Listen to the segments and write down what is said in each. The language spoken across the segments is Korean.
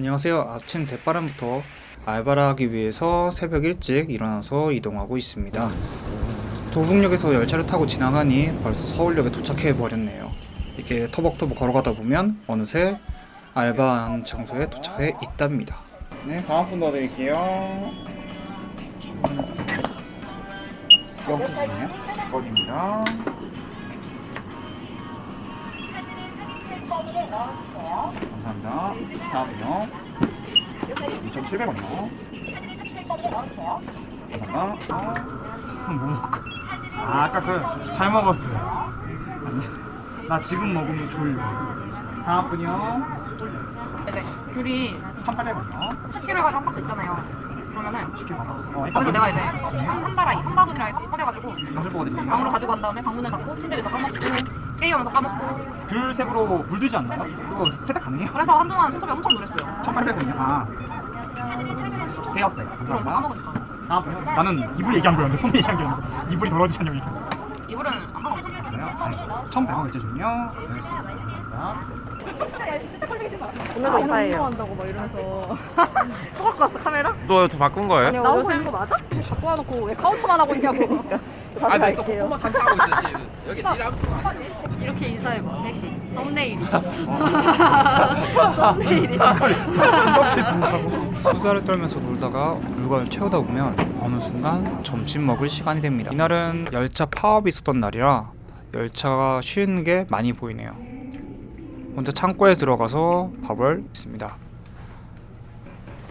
안녕하세요. 아침 대바람부터 알바를 하기 위해서 새벽 일찍 일어나서 이동하고 있습니다. 도봉역에서 열차를 타고 지나가니 벌써 서울역에 도착해 버렸네요. 이게 터벅터벅 걸어가다 보면 어느새 알바하는 장소에 도착해 있답니다. 네, 다음 분 넣어드릴게요. 여기거든요. 거기입니다. 감사합니다. 다음은요. 2,700원이요. 감사합니다. 아, 뭐? 아, 아까 그잘 먹었어요. 아니, 나 지금 먹으면 졸려. 다음 분이요. 네, 귤이 1,800원이요. 10kg 해가지고 한 박스 있잖아요. 그러면은. 어, 내가 이제 한, 한 바라이, 한 바구니랑 꺼내가지고. 방으로 가지고 간 다음에 방문을 닫고 침대에서 까먹고 게임하면서 까먹고 귤색으로 물들지 않나요? 그거 세탁 가능해요? 그래서 한동안 손톱이 엄청 놀랐어요. 1,800원이요. 아. 되었어요. 그럼 감사합니다. 까먹었어. 다음 분이요. 나는 이불 얘기한 거였는데 손 얘기한 게 아니고 이불이 더러워지냐고 얘기한 거. 이불은 안 까먹었어. 그래요? 1,100원 결제 중이요. 알겠습니다. 감사합니다. 오늘도 이사해요. 한다고 막 이러면서 또 갖고 왔어 카메라? 또저 바꾼 거예요? 나오고 있는 거 맞아? 갖고 와놓고 왜 카운터만 하고 있냐고. 그러니까 다시 갈게요. 단타하고 있어 지금 여기 일하고 이렇게 인사해봐, 셋이. 썸네일이. 수다를 떨면서 놀다가 물건을 채우다 보면 어느 순간 점심 먹을 시간이 됩니다. 이날은 열차 파업이 있었던 날이라 열차가 쉬는 게 많이 보이네요. 먼저 창고에 들어가서 밥을 했습니다.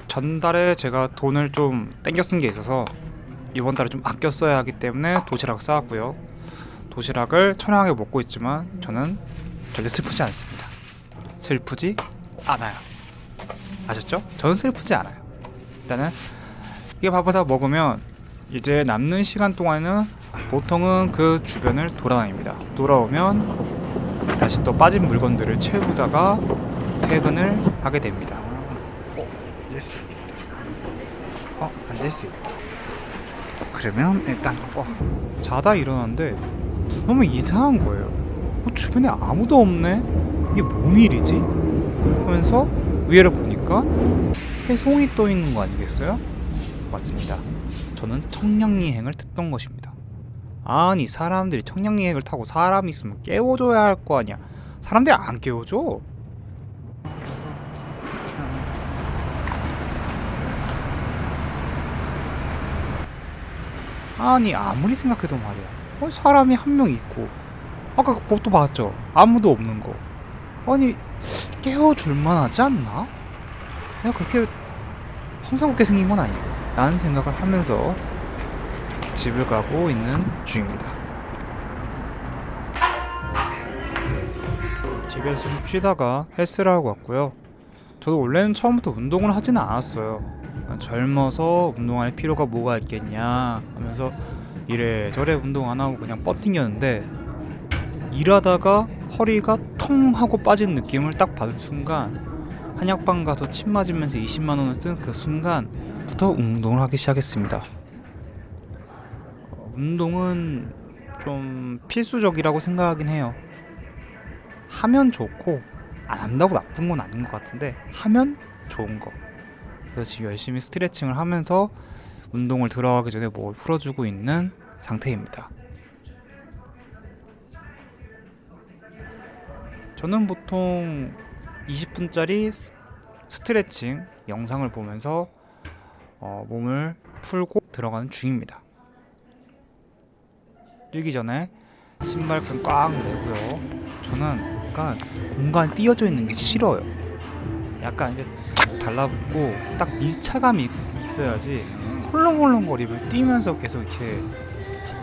전달에 제가 돈을 좀 땡겨 쓴 게 있어서 이번 달에 좀 아껴 써야 하기 때문에 도시락을 싸왔고요. 도시락을 천하게 먹고 있지만 저는 절대 슬프지 않습니다. 슬프지 않아요. 아셨죠? 저는 슬프지 않아요. 일단은 이게 밥을 다 먹으면 이제 남는 시간 동안은 보통은 그 주변을 돌아다닙니다. 돌아오면 다시 또 빠진 물건들을 채우다가 퇴근을 하게 됩니다. 어, 앉을 수 있겠다. 어, 앉을 수 있다. 그러면 일단 어, 자다 일어났는데 너무 이상한 거예요. 어, 주변에 아무도 없네. 이게 뭔 일이지? 하면서 위에를 보니까 해송이 떠 있는 거 아니겠어요? 맞습니다. 저는 청량리행을 듣던 것입니다. 아니 사람들이 청량리행을 타고 사람이 있으면 깨워줘야 할 거 아니야. 사람들이 안 깨워줘. 아니 아무리 생각해도 말이야. 어, 사람이 한 명 있고 아까 그 복도 봤죠? 아무도 없는 거. 아니 깨워줄만 하지 않나? 내가 그렇게 험상궂게 생긴 건 아니고 라는 생각을 하면서 집을 가고 있는 중입니다. 집에서 좀 쉬다가 헬스를 하고 왔고요. 저도 원래는 처음부터 운동을 하지는 않았어요. 젊어서 운동할 필요가 뭐가 있겠냐 하면서 이래저래 운동 안 하고 그냥 뻗팅겼는데 일하다가 허리가 텅 하고 빠진 느낌을 딱 받은 순간 한약방 가서 침 맞으면서 20만 원을 쓴 그 순간부터 운동을 하기 시작했습니다. 어, 운동은 좀 필수적이라고 생각하긴 해요. 하면 좋고 안 한다고 나쁜 건 아닌 것 같은데 하면 좋은 거. 그래서 지금 열심히 스트레칭을 하면서 운동을 들어가기 전에 뭘 풀어주고 있는 상태입니다. 저는 보통 20분짜리 스트레칭 영상을 보면서 어, 몸을 풀고 들어가는 중입니다. 뛰기 전에 신발끈 꽉 매고요. 저는 약간 공간 띄어져 있는 게 싫어요. 약간 이제 탁 달라붙고 딱 밀착감이 있어야지 헐렁헐렁거리면 뛰면서 계속 이렇게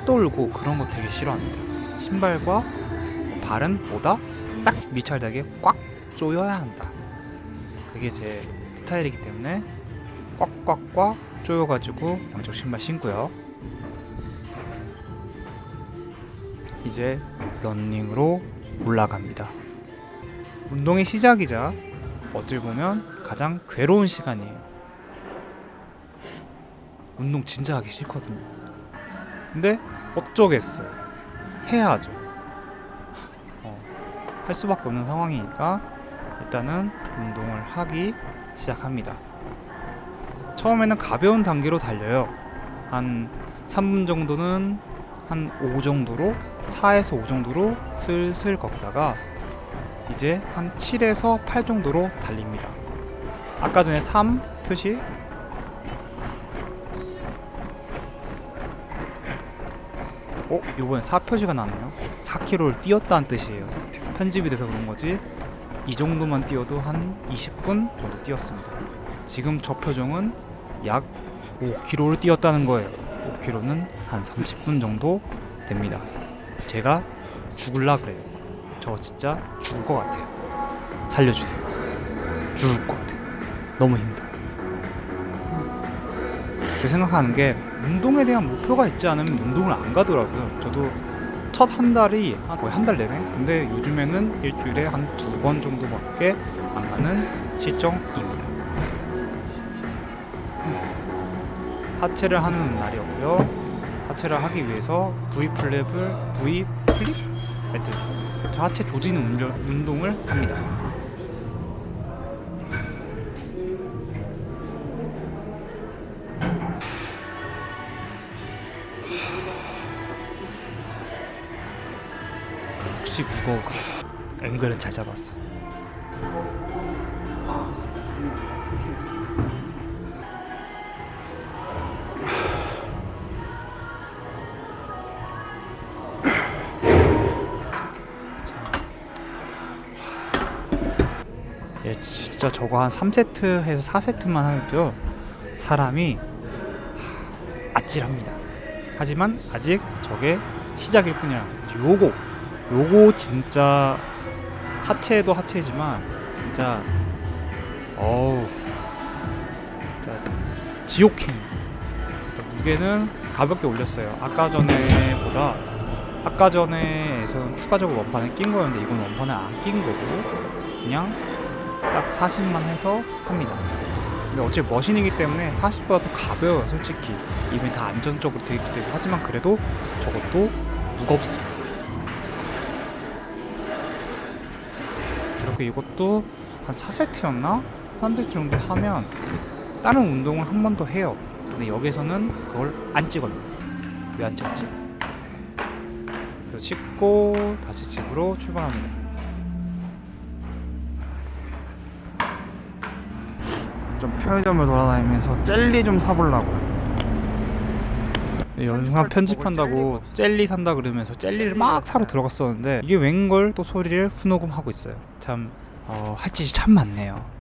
헛돌고 그런 거 되게 싫어합니다. 신발과 발은 보다 딱 밀착되게 꽉 조여야 한다. 그게 제 스타일이기 때문에 꽉꽉꽉 조여가지고 양쪽 신발 신고요. 이제 런닝으로 올라갑니다. 운동의 시작이자 어찌 보면 가장 괴로운 시간이에요. 운동 진짜 하기 싫거든요. 근데 어쩌겠어요. 해야죠. 어, 할 수밖에 없는 상황이니까 일단은 운동을 하기 시작합니다. 처음에는 가벼운 단계로 달려요. 한 3분 정도는 한 5 정도로 4에서 5 정도로 슬슬 걷다가 이제 한 7에서 8 정도로 달립니다. 아까 전에 3 표시? 어? 요번에 4 표시가 나네요. 4km를 뛰었다는 뜻이에요. 편집이 돼서 그런 거지 이 정도만 뛰어도 한 20분 정도 뛰었습니다. 지금 저 표정은 약 5km를 뛰었다는 거예요. 5km는 한 30분 정도 됩니다 제가 죽을라 그래요 저 진짜 죽을 것 같아요 살려주세요 죽을 것 같아요 너무 힘들어 제 생각하는 게 운동에 대한 목표가 있지 않으면 운동을 안 가더라고요. 저도 첫 한 달이 한 거의 한 달 내내. 근데 요즘에는 일주일에 한 두 번 정도밖에 안 가는 실정입니다. 하체를 하는 날이었고요. 하체를 하기 위해서 V 플랩을 V 플립 저 하체 조지는 운동을 합니다. 혹시 무거워 앵글은 잘 잡았어 진짜 저거 한 3세트 해서 4세트만 해도 사람이 하, 아찔합니다. 하지만 아직 저게 시작일 뿐이야. 요거 요거 진짜 하체도 하체지만 진짜 어우 진짜 지옥행. 무게는 가볍게 올렸어요. 아까 전에보다 아까 전에에서는 추가적으로 원판에 낀 거였는데 이건 원판에 안낀 거고 그냥 딱 40만 해서 합니다 근데 어차피 머신이기 때문에 40보다 더 가벼워요 솔직히 이미 다 안전적으로 되어 있기 때문에 하지만 그래도 저것도 무겁습니다 이렇게 이것도 한 4세트였나? 3세트 정도 하면 다른 운동을 한 번 더 해요. 근데 여기서는 그걸 안 찍어요. 왜 안 찍었지? 그래서 찍고 다시 집으로 출발합니다. 좀 편의점을 돌아다니면서 젤리 좀 사보려고. 영상 편집한다고 젤리 산다 그러면서 젤리를 막 사러 들어갔었는데 이게 웬걸 또 소리를 후녹음하고 있어요. 참 어, 할 짓이 참 많네요.